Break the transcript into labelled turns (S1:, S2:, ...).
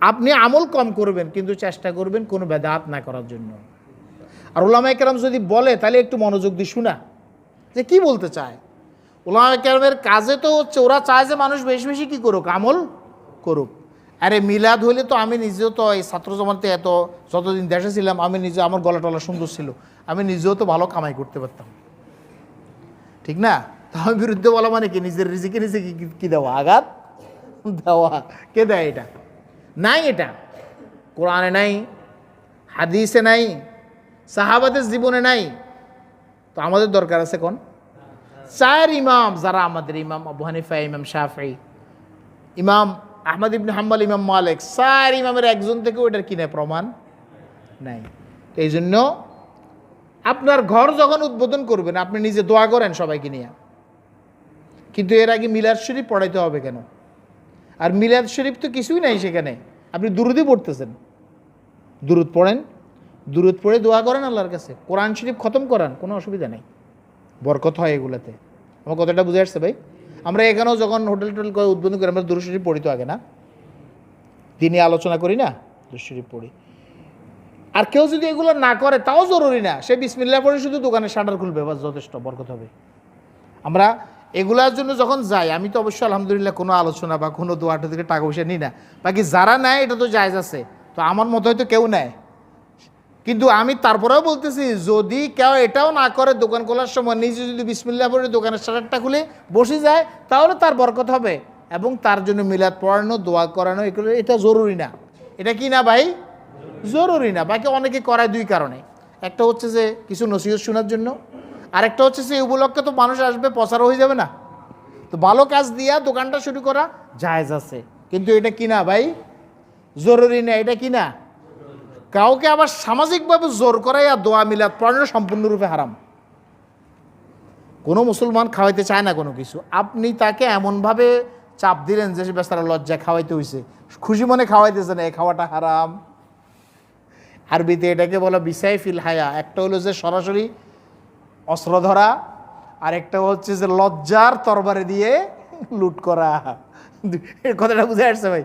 S1: আপনি আমল কম করবেন, কিন্তু চেষ্টা করবেন কোনো বেদাত না করার জন্য। আর ওলামা কেরাম যদি বলে, তাহলে একটু মনোযোগ দিয়ে শোনা। যে কি বলতে চায়? ওলামা কেরামের কাজে তো হচ্ছে, ওরা চায় যে মানুষ বেশি বেশি কী করুক, আমল করুক। আরে মিলাদ হইলে তো আমি নিজেও তো এই ছাত্র জমাতে এত, যতদিন দেশে ছিলাম, আমি নিজে আমার গলা টলা সুন্দর ছিল। আমি নিজেও তো ভালো কামাই করতে পারতাম। ঠিক না? তো আমি বিরুদ্ধে বলা মানে কি? নিজের রিজিকে নিজে কি দেওয়া? আঘাত দেওয়া। কে দেয় এটা? নাই এটা। কোরআনে নাই, হাদিসে নাই, সাহাবাদের জীবনে নাই। তো আমাদের দরকার আছে কোন? চার ইমাম যারা আমাদের ইমাম আবু হানিফা, ইমাম শাফি ইমাম আহমদ ইবনে হাম্বাল, ইমাম মালিক, চার ইমামের একজন থেকেও এটার কিনে প্রমাণ নাই। এই জন্য আপনার ঘর যখন উদ্বোধন করবেন, আপনি নিজে দোয়া করেন সবাইকে নিয়ে। কিন্তু এর আগে মিলাদ শরীফ পড়াইতে হবে কেন? আর মিলাদ শরীফ তো কিছুই নাই সেখানে। আপনি দুরুদই পড়তেছেন। দুরুদ পড়েন, দুরুদ পড়ে দোয়া করেন আল্লাহর কাছে। কোরআন শরীফ খতম করান, কোনো অসুবিধা নেই। বরকত হয় এগুলাতে। আমার কথাটা বুঝে আসছে ভাই? আমরা এখানেও যখন হোটেল টোটেল করে উদ্বোধন করি, আমরা দুরুদ শরীফ পড়ি তো আগে না? দিনে আলোচনা করি না? দুরুদ শরীফ পড়ি। আর কেউ যদি এগুলো না করে, তাও জরুরি না। সে বিসমিল্লা পড়ে শুধু দোকানে শাটার খুলবে বা যথেষ্ট, বরকত হবে। আমরা এগুলার জন্য যখন যাই আমি তো অবশ্যই আলহামদুলিল্লাহ কোনো আলোচনা বা কোনো দোয়াটা থেকে টাকা পয়সা নিই না। বাকি যারা নেয় এটা তো জায়জ আছে। তো আমার মতো হয়তো কেউ নেয়। কিন্তু আমি তারপরেও বলতেছি যদি কেউ এটাও না করে দোকান খোলার সময় নিজে যদি বিসমিল্লা পড়ে দোকানের শাটারটা খুলে বসে যায় তাহলে তার বরকত হবে এবং তার জন্য মিলাদ পড়ানো দোয়া করানো এগুলো এটা জরুরি না। এটা কি না ভাই? জরুরি না। বাকি অনেকে করায় দুই কারণে। একটা হচ্ছে যে কিছু নসিহত শোনার জন্য আরেকটা হচ্ছে সেই উপলক্ষে তো মানুষ আসবে প্রচার হয়ে যাবে না। তো ভালো কাজ দিয়া দোকানটা শুরু করা জায়েজ আছে। কিন্তু এটা কিনা ভাই? জরুরি না, এটা কিনা? কাউকে আবার সামাজিকভাবে জোর করাই আর দোয়া মিলাদ পড়ানো সম্পূর্ণরূপে হারাম। কোনো মুসলমান খাওয়াইতে চায় না কোনো কিছু। আপনি তাকে এমনভাবে চাপ দিলেন যে সে বেচারা লজ্জা খাওয়াইতে হয়েছে খুশি মনে খাওয়াইতেছে না, এই খাওয়াটা হারাম। আরবিতে এটাকে বলা বিসাই ফিল হায়া। একটা হলো যে সরাসরি অস্ত্র ধরা আর একটা হচ্ছে যে লজ্জার তরবারে দিয়ে লুট করা। কথাটা বুঝে আসছে ভাই?